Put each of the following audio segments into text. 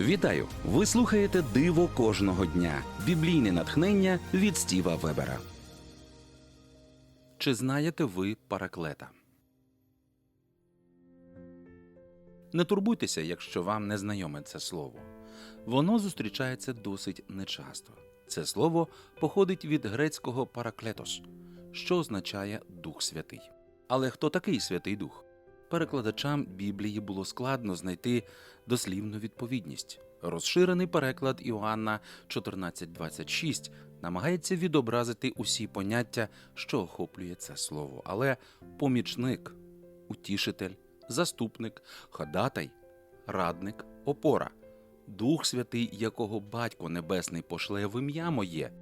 Вітаю! Ви слухаєте Диво кожного дня. Біблійне натхнення від Стіва Вебера. Чи знаєте ви параклета? Не турбуйтеся, якщо вам не знайоме це слово. Воно зустрічається досить нечасто. Це слово походить від грецького параклетос, що означає Дух Святий. Але хто такий Святий Дух? Перекладачам Біблії було складно знайти дослівну відповідність. Розширений переклад Іоанна 14.26 намагається відобразити усі поняття, що охоплює це слово, але помічник, утішитель, заступник, ходатай, радник, опора, Дух Святий, якого Батько Небесний пошле в ім'я моє,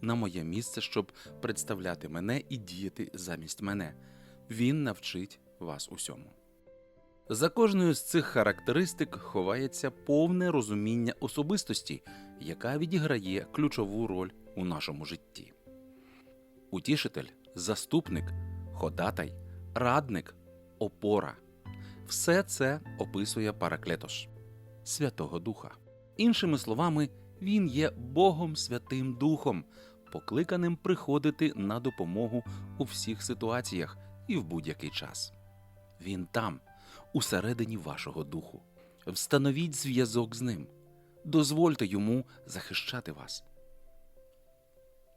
на моє місце, щоб представляти мене і діяти замість мене. Він навчить вас усьому. За кожною з цих характеристик ховається повне розуміння особистості, яка відіграє ключову роль у нашому житті. Утішитель, заступник, ходатай, радник, опора все це описує Параклетош Святого Духа. Іншими словами, він є Богом Святим Духом, покликаним приходити на допомогу у всіх ситуаціях і в будь-який час. Він там, усередині вашого духу. Встановіть зв'язок з ним. Дозвольте йому захищати вас.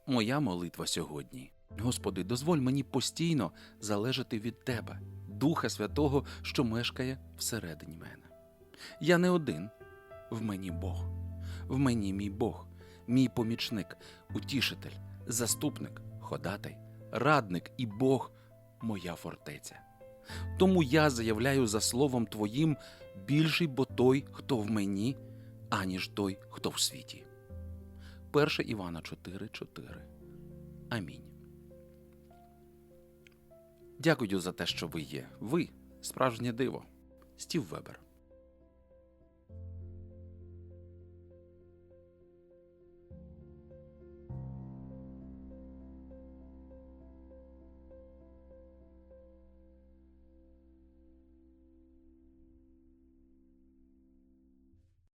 Моя молитва сьогодні. Господи, дозволь мені постійно залежати від Тебе, Духа Святого, що мешкає всередині мене. Я не один, в мені Бог, в мені мій Бог, мій помічник, утішитель, заступник, ходатай, радник і Бог моя фортеця. Тому я заявляю за словом Твоїм більший бо той, хто в мені, аніж той, хто в світі. 1 Івана 4,4. Амінь. Дякую за те, що ви є. Ви справжнє диво. Стів Вебер.